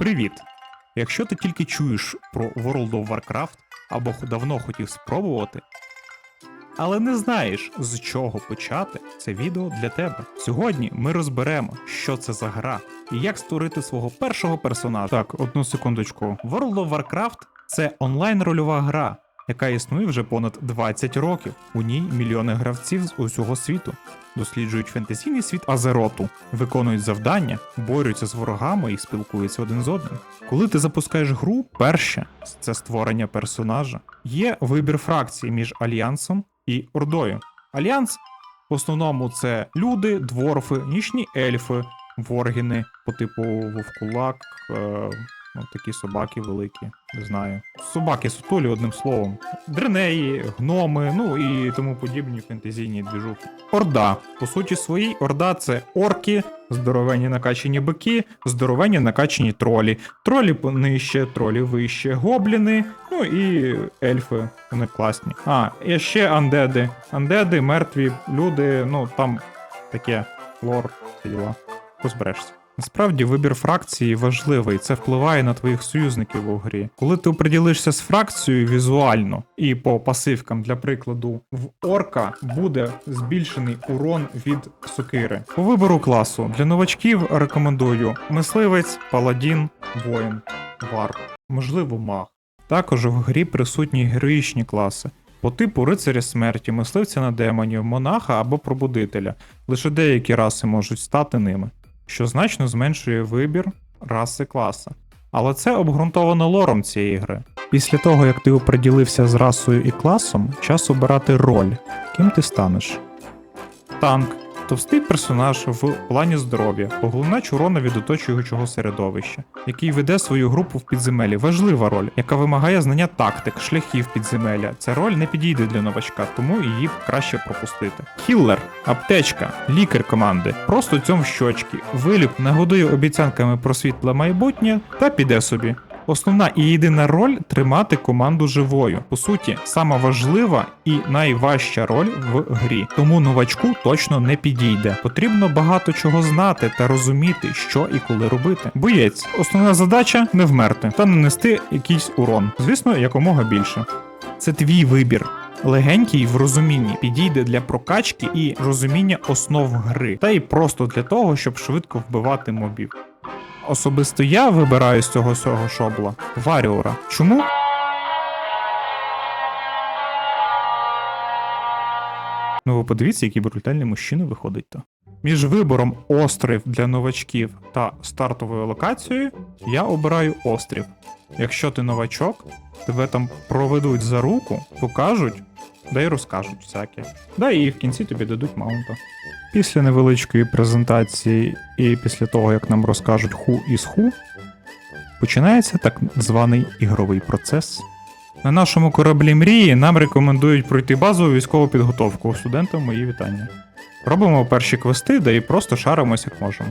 Привіт! Якщо ти тільки чуєш про World of Warcraft або давно хотів спробувати, але не знаєш з чого почати, це відео для тебе. Сьогодні ми розберемо, що це за гра і як створити свого першого персонажа. Так, одну секундочку. World of Warcraft це онлайн-рольова гра, яка існує вже понад 20 років. У ній мільйони гравців з усього світу досліджують фентезійний світ Азероту, виконують завдання, борються з ворогами і спілкуються один з одним. Коли ти запускаєш гру, перше це створення персонажа. Є вибір фракцій між альянсом і ордою. Альянс в основному це люди, дворфи, нічні ельфи, воргіни по типу вовкулак, е, ну, такі собаки великі, не знаю. Собаки сутулі, одним словом. Дренеї, гноми, ну і тому подібні фентезійні двіжухи. Орда. По суті своїй, орда це орки, здоровенні накачані бики, здоровенні накачані тролі. Тролі нижче, тролі вище, гобліни, ну і ельфи. Вони класні. А, і ще андеди. Андеди, мертві люди, ну там таке лор, діла. Розберешся. Насправді вибір фракції важливий, це впливає на твоїх союзників у грі. Коли ти оприділишся з фракцією візуально і по пасивкам, для прикладу, в орка буде збільшений урон від сокири. По вибору класу для новачків рекомендую мисливець, паладін, воїн, варп, можливо, маг. Також в грі присутні героїчні класи. По типу рицаря смерті, мисливця на демонів, монаха або пробудителя. Лише деякі раси можуть стати ними що значно зменшує вибір раси класа. Але це обґрунтовано лором цієї гри. Після того, як ти оприділився з расою і класом, час обирати роль, ким ти станеш. Танк товстий персонаж в плані здоров'я, поглинач урона від оточуючого середовища, який веде свою групу в підземелі. Важлива роль, яка вимагає знання тактик, шляхів підземелля. Ця роль не підійде для новачка, тому її краще пропустити. Хіллер, аптечка, лікар команди, просто цьом щочки, виліп нагодує обіцянками про світле майбутнє та піде собі. Основна і єдина роль тримати команду живою. По суті, сама важлива і найважча роль в грі. Тому новачку точно не підійде. Потрібно багато чого знати та розуміти, що і коли робити. Боєць, основна задача не вмерти та нанести якийсь урон. Звісно, якомога більше. Це твій вибір. Легенький в розумінні підійде для прокачки і розуміння основ гри, та й просто для того, щоб швидко вбивати мобів. Особисто я вибираю з цього всього шобла Варіора. Чому? Ну ви подивіться, який брутальний мужчина виходить то. Між вибором острів для новачків та стартовою локацією я обираю острів. Якщо ти новачок, тебе там проведуть за руку, покажуть, да й розкажуть всяке. Да і в кінці тобі дадуть маунта. Після невеличкої презентації і після того, як нам розкажуть ху із ху, починається так званий ігровий процес. На нашому кораблі мрії нам рекомендують пройти базову військову підготовку. Студентам мої вітання. Робимо перші квести, да і просто шаримось як можемо.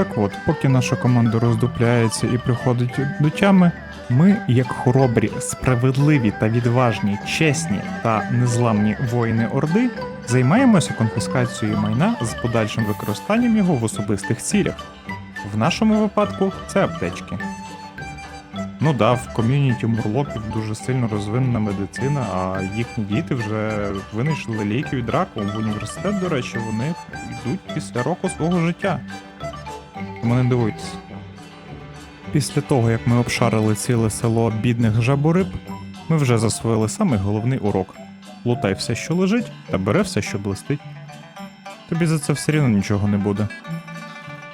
Так от, поки наша команда роздупляється і приходить до тями, ми, як хоробрі, справедливі та відважні, чесні та незламні воїни Орди, займаємося конфіскацією майна з подальшим використанням його в особистих цілях. В нашому випадку це аптечки. Ну да, в ком'юніті мурлоків дуже сильно розвинена медицина, а їхні діти вже винайшли ліки від раку. В університет, до речі, вони йдуть після року свого життя. Тому не дивуйтесь. Після того, як ми обшарили ціле село бідних жабориб, ми вже засвоїли самий головний урок: лутай все, що лежить, та бери все, що блистить. Тобі за це все рівно нічого не буде.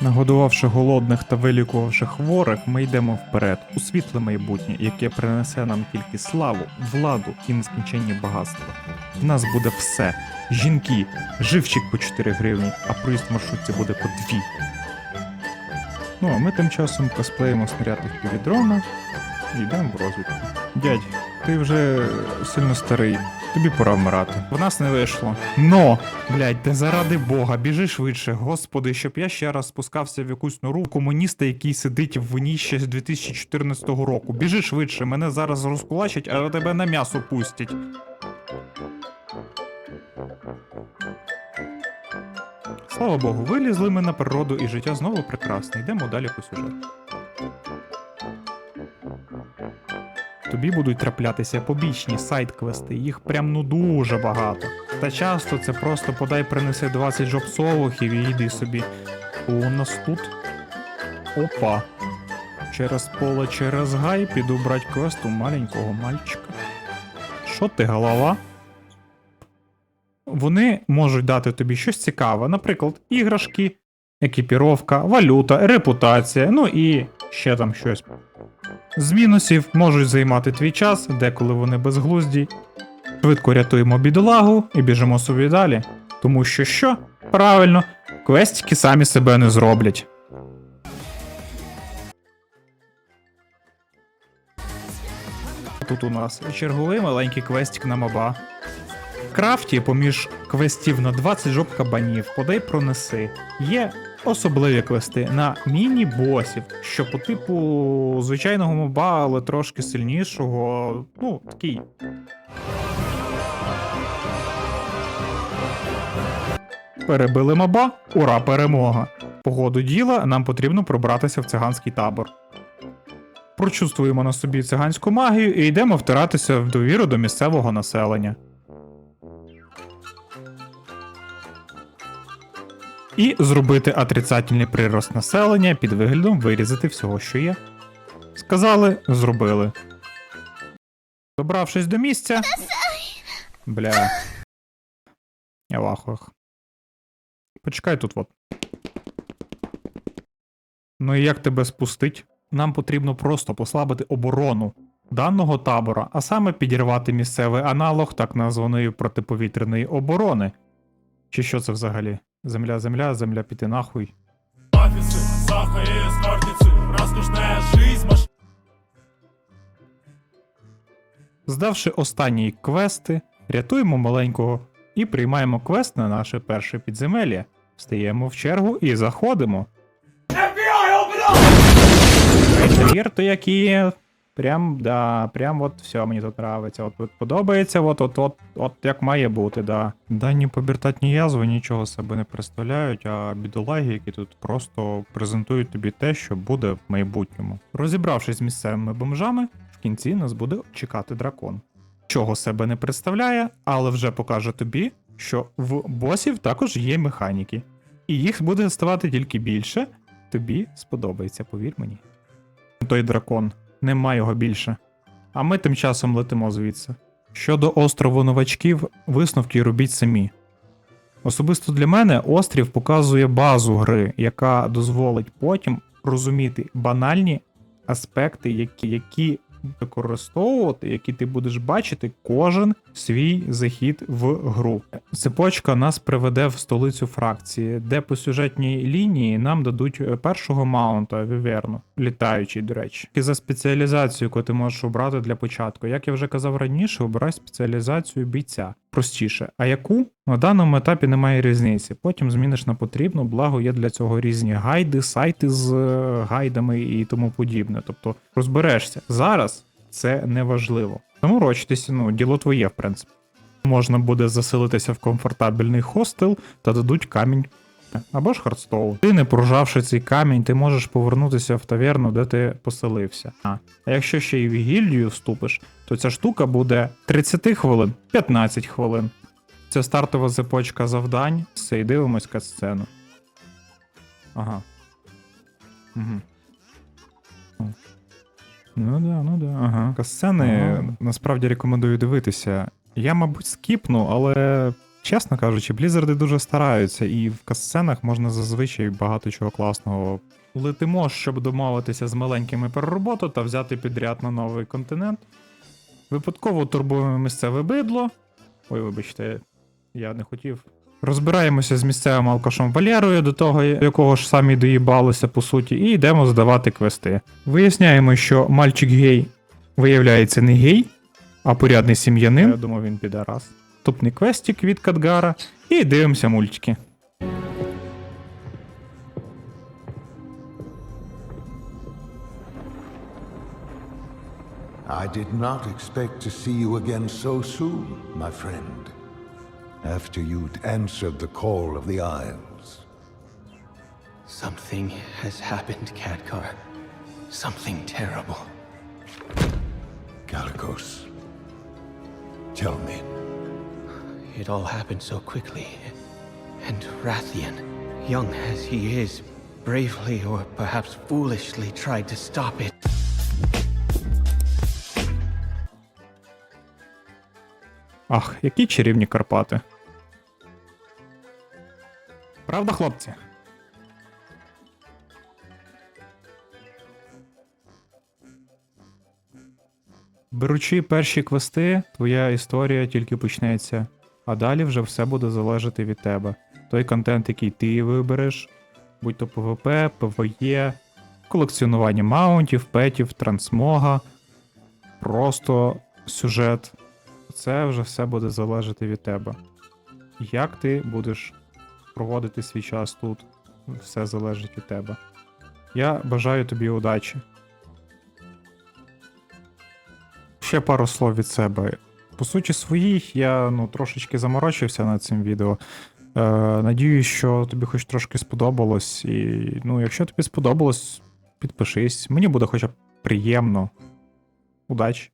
Нагодувавши голодних та вилікувавши хворих, ми йдемо вперед у світле майбутнє, яке принесе нам тільки славу, владу і нескінченні багатства. В нас буде все: жінки, живчик по 4 гривні, а проїзд маршрутці буде по 2. Ну а ми тим часом косплеїмо снаряди півдрона і йдемо в розвідку. Дядь, ти вже сильно старий. Тобі пора вмирати. В нас не вийшло. Но, блядь, ти заради Бога, біжи швидше, господи, щоб я ще раз спускався в якусь нору комуніста, який сидить в ній з 2014 року. Біжи швидше, мене зараз розкулачать, а тебе на м'ясо пустять. Слава Богу, вилізли ми на природу і життя знову прекрасне. Йдемо далі по сюжету. Тобі будуть траплятися побічні сайт-квести, їх прям ну дуже багато. Та часто це просто подай принеси 20 жопсовухів і йди собі. У нас тут. Опа. Через поле, через гай піду брать квест у маленького мальчика. Що ти, голова? Вони можуть дати тобі щось цікаве, наприклад, іграшки, екіпіровка, валюта, репутація, ну і ще там щось. З мінусів можуть займати твій час, деколи вони безглузді. Швидко рятуємо бідолагу і біжимо собі далі. Тому що що? Правильно, квестики самі себе не зроблять. Тут у нас черговий маленький квестик на моба. В крафті, поміж квестів на 20 жоп кабанів, подай пронеси. Є особливі квести на міні-босів, що по типу звичайного моба, але трошки сильнішого. Ну, такий. Перебили моба, ура, перемога. По ходу діла нам потрібно пробратися в циганський табор. Прочувствуємо на собі циганську магію і йдемо втиратися в довіру до місцевого населення. І зробити отрицательний прирост населення під виглядом вирізати всього, що є. Сказали, зробили. Добравшись до місця. Бля. Я в. Почекай тут от. Ну і як тебе спустить? Нам потрібно просто послабити оборону даного табора, а саме підірвати місцевий аналог так названої протиповітряної оборони. Чи що це взагалі? Земля, земля, земля піти нахуй. офисы, Саха и эскортницы, роскошная жизнь, маш... Здавши останні квести, рятуємо маленького і приймаємо квест на наше перше підземелля. Встаємо в чергу і заходимо. Інтер'єр то який. Прям, да, прям от все мені тут нравиться. От, от подобається, от, от, от, от як має бути, да. Дані побіртатні язви нічого себе не представляють, а бідолаги, які тут просто презентують тобі те, що буде в майбутньому. Розібравшись з місцевими бомжами, в кінці нас буде чекати дракон. Чого себе не представляє, але вже покаже тобі, що в босів також є механіки. І їх буде ставати тільки більше. Тобі сподобається, повір мені. Той дракон, нема його більше. А ми тим часом летимо звідси. Щодо острову новачків, висновки робіть самі. Особисто для мене острів показує базу гри, яка дозволить потім розуміти банальні аспекти, які, які використовувати, які ти будеш бачити кожен свій захід в гру. Цепочка нас приведе в столицю фракції, де по сюжетній лінії нам дадуть е, першого маунта Віверну, літаючий, до речі. І за спеціалізацію, яку ти можеш обрати для початку. Як я вже казав раніше, обирай спеціалізацію бійця. Простіше. А яку? На даному етапі немає різниці. Потім зміниш на потрібну, благо є для цього різні гайди, сайти з е, гайдами і тому подібне. Тобто розберешся. Зараз це не важливо. Тому рочтеся, ну, діло твоє, в принципі. Можна буде заселитися в комфортабельний хостел та дадуть камінь. Або ж хардстоун. Ти, не прожавши цей камінь, ти можеш повернутися в таверну, де ти поселився. А, а якщо ще й в гільдію вступиш, то ця штука буде 30 хвилин, 15 хвилин. Це стартова цепочка завдань. Все, і дивимось катсцену. Ага. Угу. Ну да, ну да, ага. Касцени Ага. насправді рекомендую дивитися. Я, мабуть, скіпну, але Чесно кажучи, Блізарди дуже стараються, і в касценах можна зазвичай багато чого класного. Летимо, щоб домовитися з маленькими про та взяти підряд на новий континент. Випадково турбуємо місцеве бидло. Ой, вибачте, я не хотів. Розбираємося з місцевим алкашом Валерою, до того якого ж самі доїбалися по суті, і йдемо здавати квести. Виясняємо, що мальчик гей виявляється не гей, а порядний сім'янин. Я думав, він піде раз. Тупний квестик від Кадгара. І дивимося мультики. I did not expect to see you again so soon, my friend. After you'd answered the call of the Isles. Something has happened, Khadgar. Something terrible. Calicos. Tell me. It all happened so quickly. And Rathian, young as he is, bravely or perhaps foolishly tried to stop it. Ах, які чарівні Карпати. Правда, хлопці? Беручи перші квести, твоя історія тільки почнеться, а далі вже все буде залежати від тебе. Той контент, який ти вибереш, будь то PvP, PvE, колекціонування маунтів, петів, трансмога, просто сюжет. Це вже все буде залежати від тебе. Як ти будеш проводити свій час тут, все залежить від тебе. Я бажаю тобі удачі. Ще пару слов від себе. По суті, своїх я ну, трошечки заморочився над цим відео. Е, надіюсь, що тобі хоч трошки сподобалось. І ну, якщо тобі сподобалось, підпишись. Мені буде хоча б приємно. Удачі!